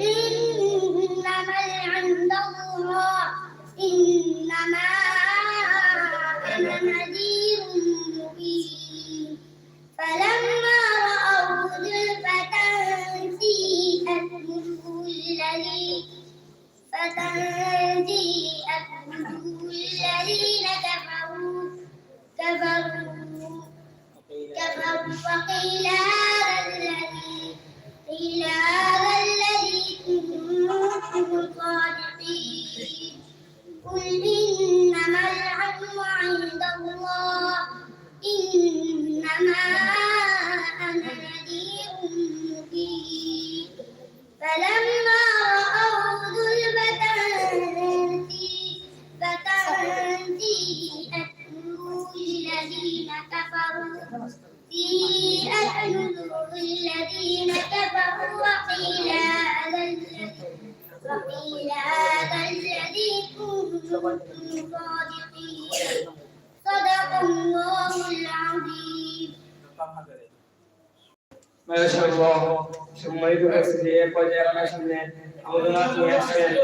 إنما عند الله إنما أنا نذير مبين. فلما رأوا زلفة سيئت وجوه الذي فتنزيئت وجوه الذين كفروا كفروا كفروا وقيل هذا الذي قيل هذا أنا نذير مبين. فلما رأوا ظلمة الذين كفروا. سيئت وجوه الذين كفروا. وقيل هذا الذي كنتم صادقين. صدق الله العظيم. कहाँ करें ما شاء الله ثم يدعو سيدي قد يرمشنا أولاد يحسن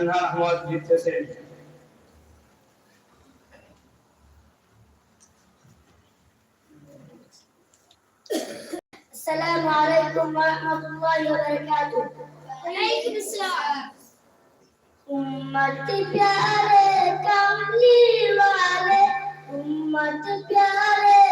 أنها أحوال بالتسعين السلام عليكم ورحمة الله وبركاته وعليكم السلام أمة प्यारे कमली वाले उम्मत प्यारे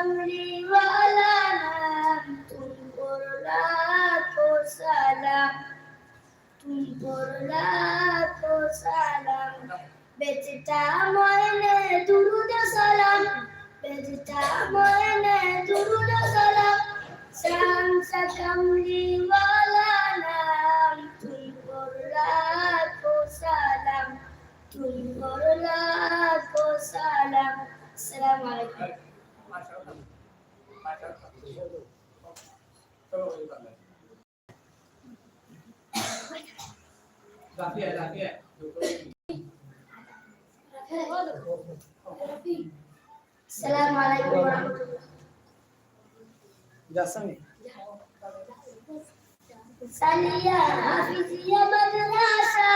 أمري وعلى من تنكر لا تسلم تنكر لا تسلم বেজটা ময়নে দুরুদ সালাম বেজটা ময়নে দুরুদ সালাম Zafia, Zafia. Assalamualaikum warahmatullahi Salia hafizia madrasa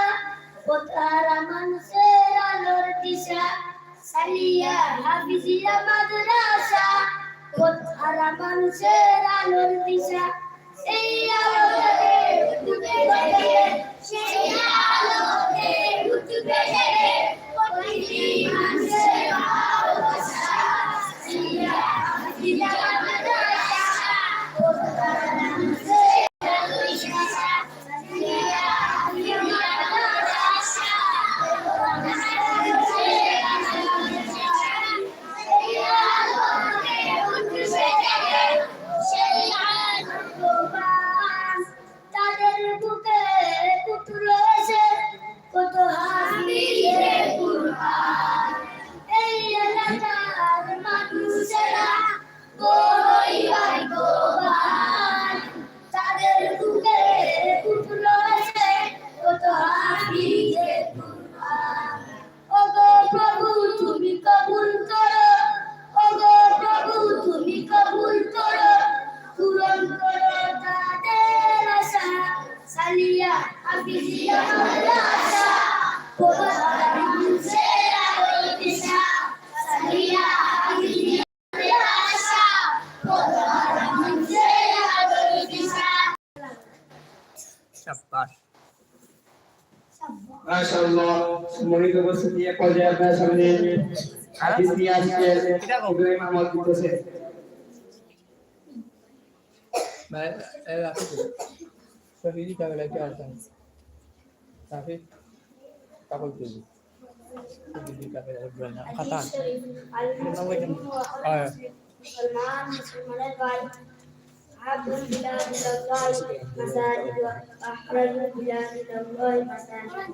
Utara manusia lortisa Salia hafizia madrasah. Kotara Mansera Lordisha Sei alode Utubele Sei alode সম্মানিত উপস্থিতি এ পর্যায়ে আপনার সামনে হাদিস নিয়ে আসছেন ইব্রাহিম আহমদ জিৎ হোসেন मैं राफी शहीदी का गला क्या आता है राफी কাগজ দিবি দিবি কাকে বল না খাতা حديث شريف المسلمون آه. والمان مسلمان الغاية عبد البلاد إلى الله مساجد أحرر البلاد إلى الله مساجد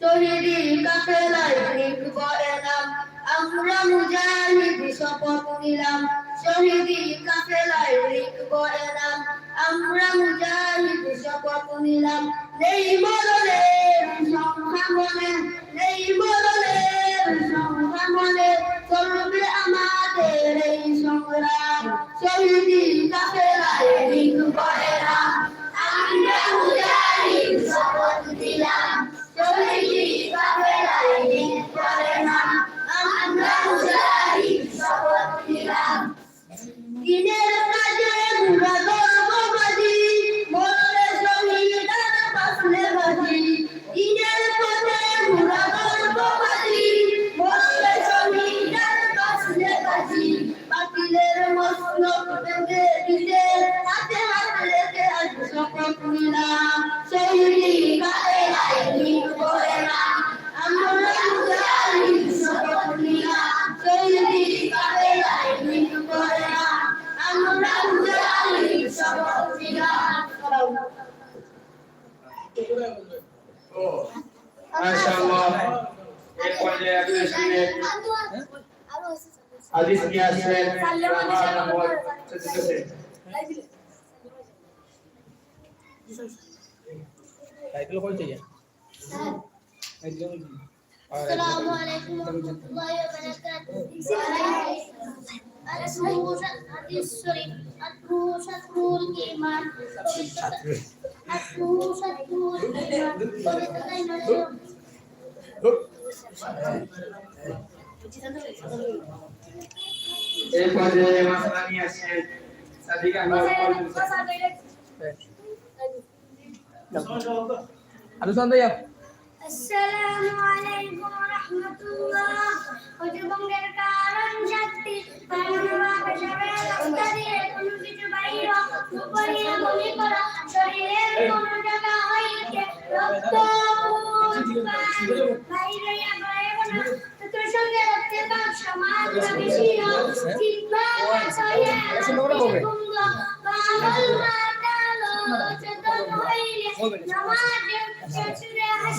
শহীদি কাফেলায় লিখব এলাম। আমরা মুজাহিদ শপথ নিলাম। শহীদি কাফেলায় লিখব এলাম। আমরা মুজাহিদ শপথ নিলাম। নেই মরণের সংখ্যা মনে নেই মরণের সংখ্যা মনে চলবে আমাদের এই সংগ্রাম। শহীদি কাফেলায় লিখব এলাম। আমরা শহীদি এই পর্যায়ে মাসলা নিয়ে আসেন সাদিক আহমদ আলু সন্দেহ আসসালামু আলাইকুম রাহমাতুল্লাহ। অজবঙ্গের কারণ শক্তি পালনবা পেশাবে রাস্তা দিয়ে কোনো কিছু বাইর উপরিয়া বলি করা শরীরের কোন জায়গা হইতে রক্ত বাইরে বাইরে তোর সঙ্গে রক্তের কাপ সমাজ বেশি চিন্তা সয়ে পাগল মাতালো চেতন হইলে নামাজে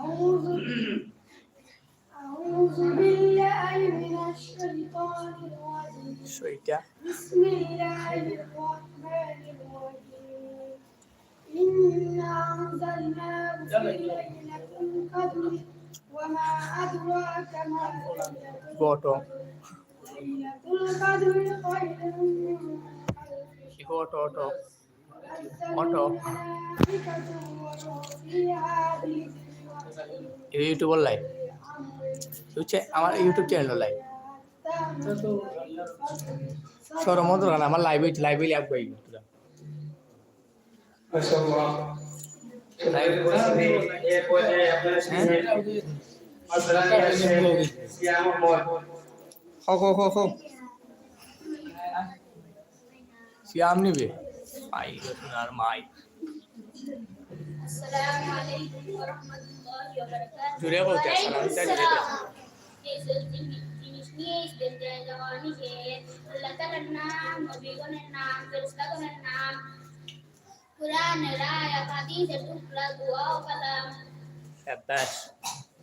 أعوذ أعوذ بالله من الشيطان الرجيم সইটা بسم الله الرحمن الرحيم إنا أنزلناه في ليلة القدر وما أدراك ما ليلة গটো ليلة القدر خير من ألف eco auto auto YouTuber live হচ্ছে আমার ইউটিউব চ্যানেল লাইভ সরমত রান আমার লাইভে লাইভে লাইভ করি। শ্যাম নিবে? মাই। Assalamualaikum warahmatullahi wabarakatuh. Jadi apa udah? Salam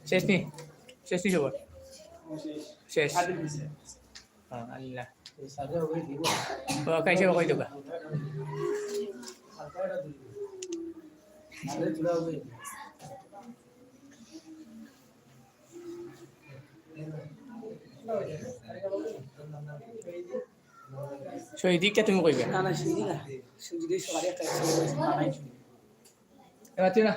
Sesni, gitu. sesni coba. Sesni. Alhamdulillah. Oh, kaisa হয়ে দিব ও কাইছে কই দেবা হালকাটা দিব আরে তুলা হবে শহীদিককে তুমি কইবে না না শুনি না শুনি দিয়ে সবারই একটা বানাই এবার তুই না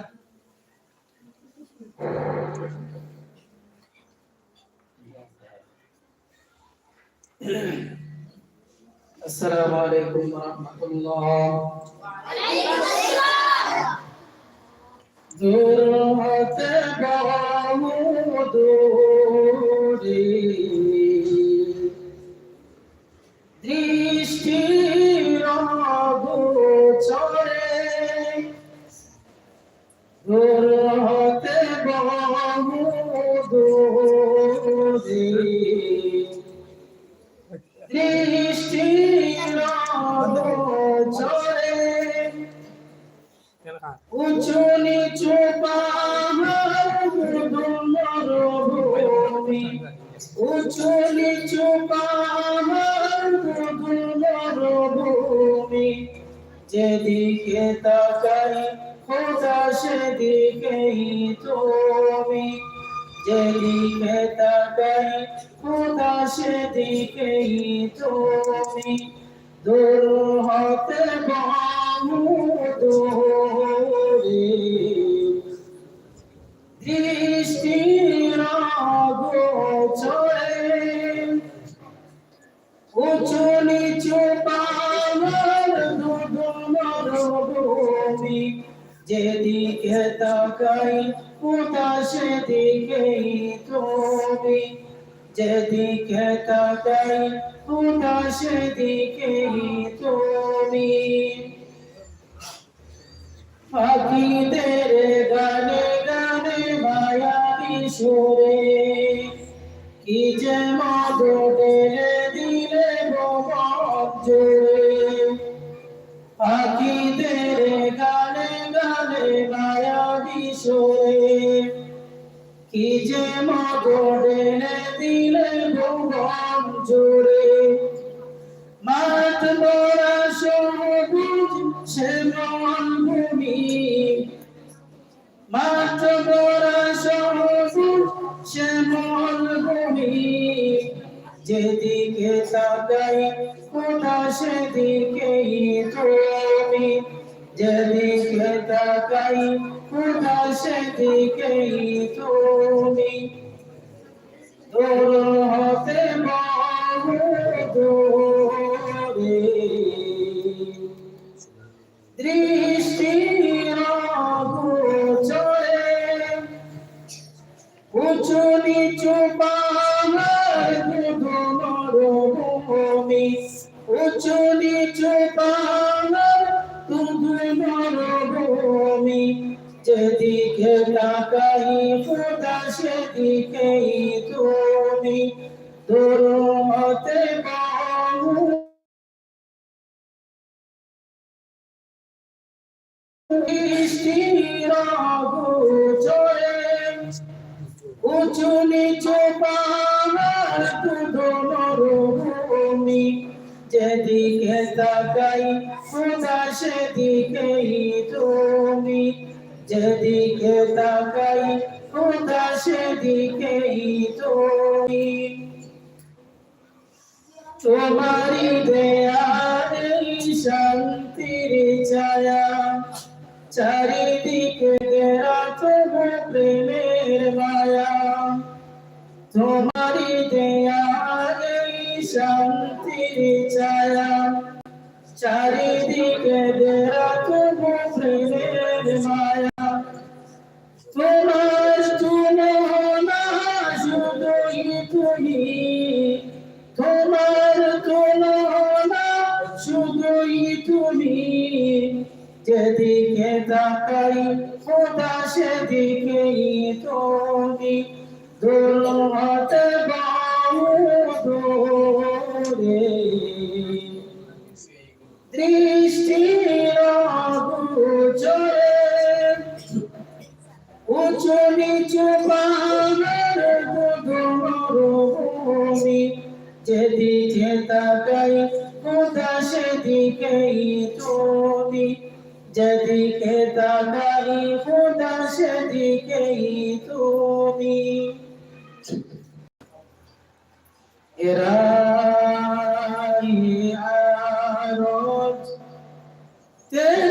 السلام عليكم ورحمة الله দূর। হতে বহুদূরে দৃষ্টির গোচরে দূর যেদিকে তাকাই কোথা সেদিকেই তুমি। যেদিকে তাকাই কোথা সেদিকেই তুমি। পাখিদের গানে গানে মায়াবী সুরে কি যে মধু দিলে ভুবন জুড়ে মায়াবী সুরে কি যে ঢেলে দিলে ভুবন জুড়ে মাঠ বড়া সবুজ শ্যামল ভূমি। মাঠ বড়া সবুজ শ্যামল ভূমি। যেদিকে তাকাই কোথা সেদিকেই তুমি যেদিকে তাকাই কোথা সেদিকেই তুমি? দূর হতে বহু যেদিকে তাকাই খোদা সেদিকেই তুমি। দূর হতে বহু দৃষ্টির গোচরে উঁচু নিচু পাহাড় যেদিকে তাকাই সেদিকেই তুমি। যেদিকে তাকাই, খোদা সেদিকেই তুমি। তোমারি দেয়ারে শান্তির ছায়া, চারিদিকে ঘেরা তোমার প্রেমের মায়া। তোমারি দেয়ারে শান্তির ছায়া, চারিদিকে তুমি যেদিকে তাকাই, খোদা সেদিকেই তুমি। দুর্মতে বাহু দূরে, দৃষ্টির গোচরে উঁচু নিচু পাহাড় যেদিকে তাকাই খোদা সেদিকেই তুমি যেদিকে তাকাই খোদা সেদিকেই তুমি। এরাই আরজ तेरी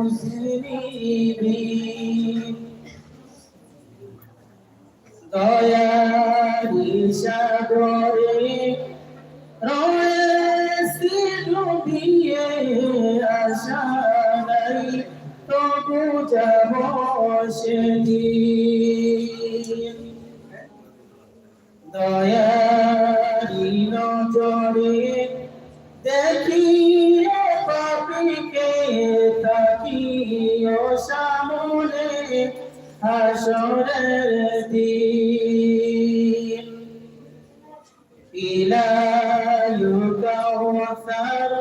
মুসলিমিন দয়ার সাগরে রয়েছে ডুবিয়ে আশা নাই দয়া হাসরের দিন ইলায়ু কাউসার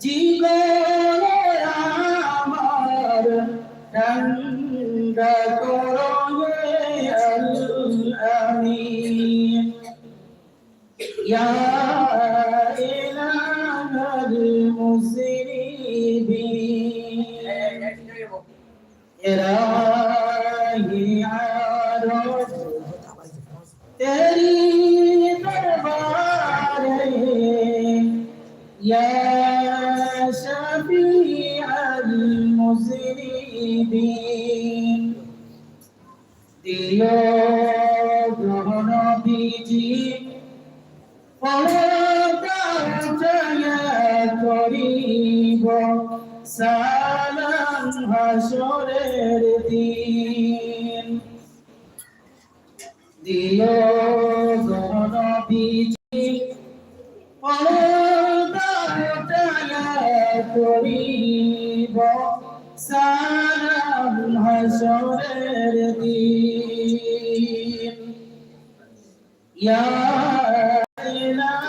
জীবনে আমার ঠান্ডা করো হে আল আমিন ইয়া ইলাহাল ইলাহি ইয়া ইলাহাল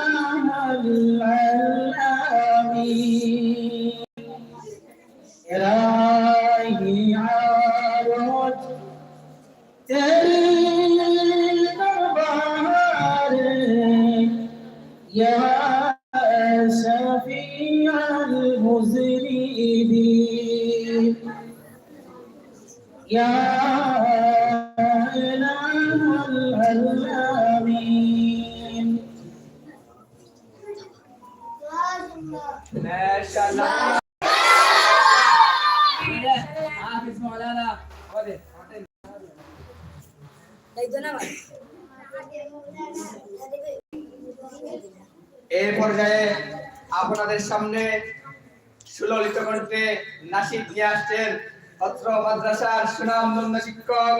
নাসিক নিয়ে আসছেন অত্র মাদ্রাসার সুনামধন্য শিক্ষক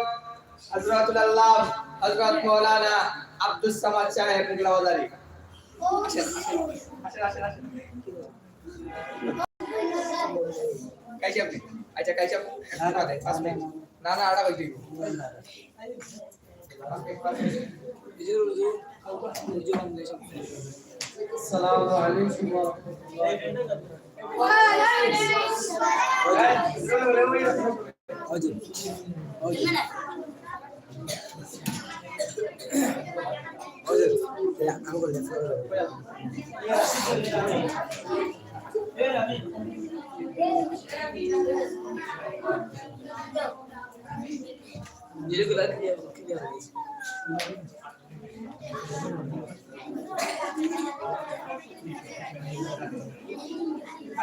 আসসালামু আলাইকুম ওয়া রাহমাতুল্লাহ যেগুলো ক্লিয়ার ক্লিয়ার হয়ে গেছে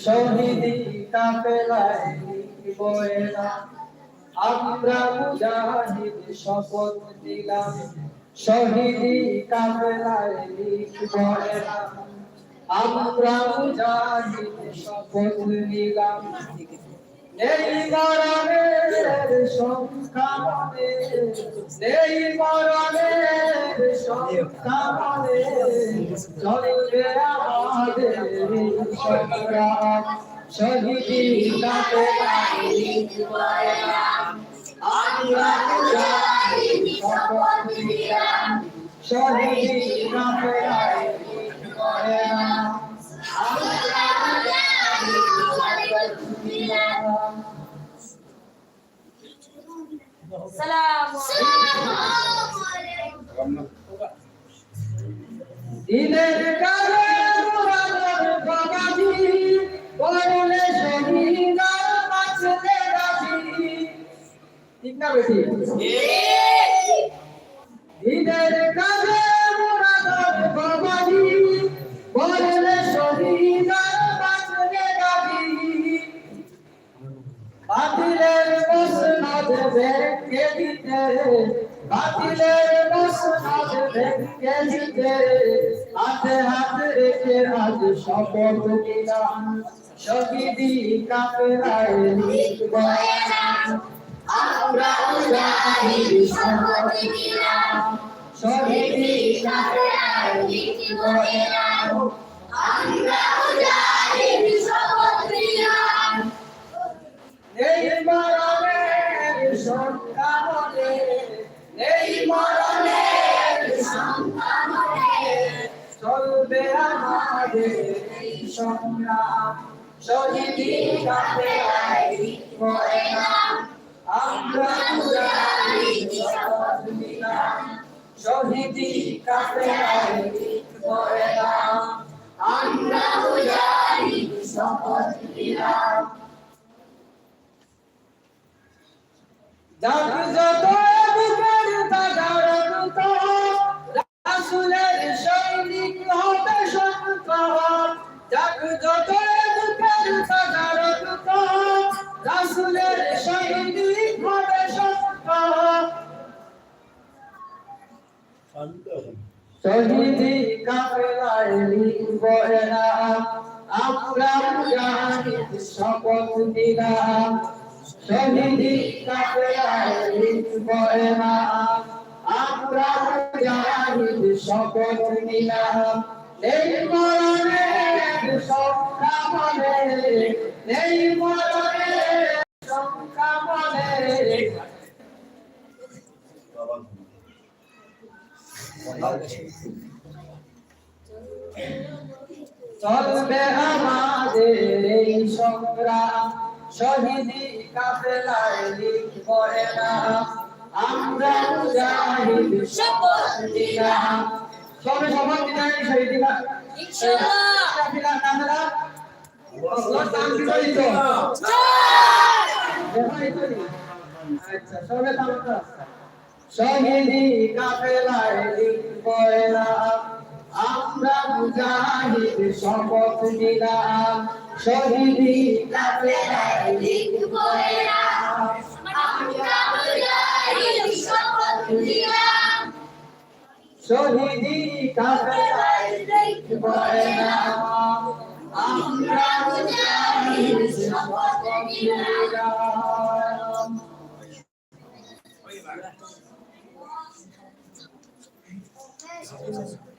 শহীদি কাফেলায় লিখব এরা আমরা মুজাহিদ শপথ দিলাম শহীদি আমরা শপথ মরণের সংখ্যা এই মরণের মনে চলবে আমাদের সংগ্রাম শহীদি কাপে আমরা শপথ নিলাম শহীদি কাপে আমরা দিনের কাজে মুরাদের বাবাজি বলে শহীদার বাঁচতে রাজি ঠিক না বেটি? দিনের কাজে মুরাদের বাবাজি বলে শহীদার বাঁচতে রাজি বাতিলের মসনদ ভেঙে দিতে, বাতিলের দিতে। হাতে হাতে রেখে আজ শপথ নিলাম। শহীদি কাপড়ায় লিখব। আমরা শপথ নিলাম। শহীদি লিখব কাপে করে না আমরা মুজাহিদ শপথ নিলাম শহীদি কাপে আমরা মুজাহিদ শপথ নিলাম যাক যত বুকের তাগারত রাসূলের সৈনিক হবে সন্তান যাক যত বুকের তাগারত রাসূলের সৈনিক হবে সন্তান শহীদি কাফেলায় লিখব এরা আমরা মুজাহিদ শপথ নিলাম শহীদি কাফেলায় লিখব এরা আমরা মুজাহিদ শপথ নিলাম এই মরণের সংখ্যা মনে এই মরণের সংখ্যা মনে চলবে আমাদের এই সংগ্রাম শহীদি কাফেলায় লিখব না আমরা মুজাহিদ শপথ নিলাম সবে শপথ নিলাম শহীদি কাফেলা নামরা আল্লাহ নাম কি বলিত আচ্ছা সবে নামরা শহীদি কাফেলায় লিখব আমরা মুজাহিদ শপথ নিলাম শহীদি কাফেলায় লিখব শহীদি কাফেলায় লিখব আমরা মুজাহিদ শপথ নিলাম এই বুড়া বলতে লাভ বইটা কেন সুন্দর বউ ওই দিন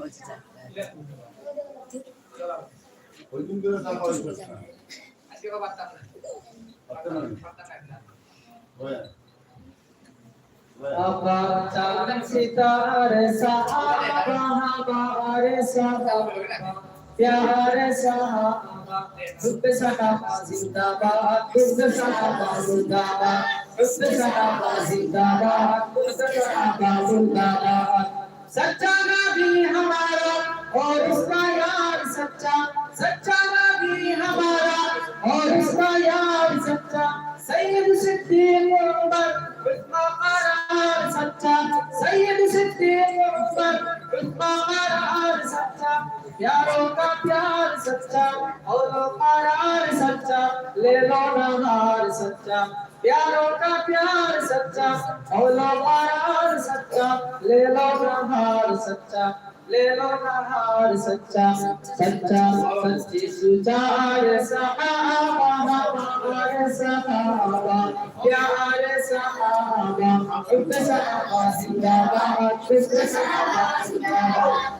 হয়েছে আজকে পারতাম না? পারতেন प्यार सच्चा नबी हमारा और उसका यार सच्चा सच्चा नबी हमारा और उसका यार सच्चा, सैयद सिद्दीक उमर, उसका सच्चा, सैयद सिद्दीक उमर सच्चा। प्यारों का प्यार सच्चा, और करार सच्चा, ले लो नहार सच्चा। प्यारों का प्यार सच्चा, और करार सच्चा, ले लो नहार सच्चा, ले लो नहार सच्चा। सच्चा सच्ची सुचार सहाबा हमारे सहाबा प्यारे सहाबा उक्त सहाबा जिंदाबाद उक्त सहाबा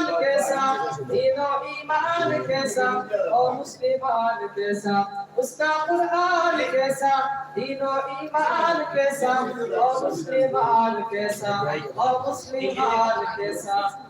के साथ दीनों ईमान के साथ और मुस्लिमान के साथ उसका कुरान के साथ दीनों ईमान के साथ और मुस्लिमान के साथ और मुस्लिमान के साथ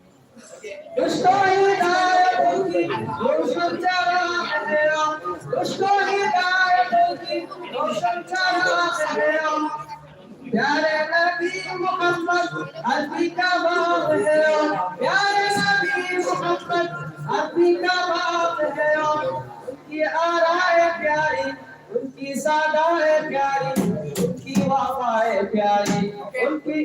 दुष्टो हिदायत की रोशन चला है दुष्टो हिदायत की रोशन चला है प्यारे नबी मोहम्मद अरबी का बाप है प्यारे नबी मोहम्मद अरबी का बाप है उनकी आराए प्यारी उनकी सादाए प्यारी उनकी वफाए प्यारी उनकी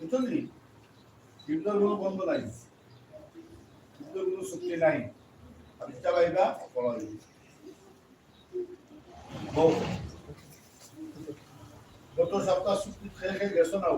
যুদ্ধর কোনো বন্ধ নাই। কোনো চুক্তি নাই। ইচ্ছা পাইবা করা যাবে গত সপ্তাহ চুক্তি খেয়ে গেছো না.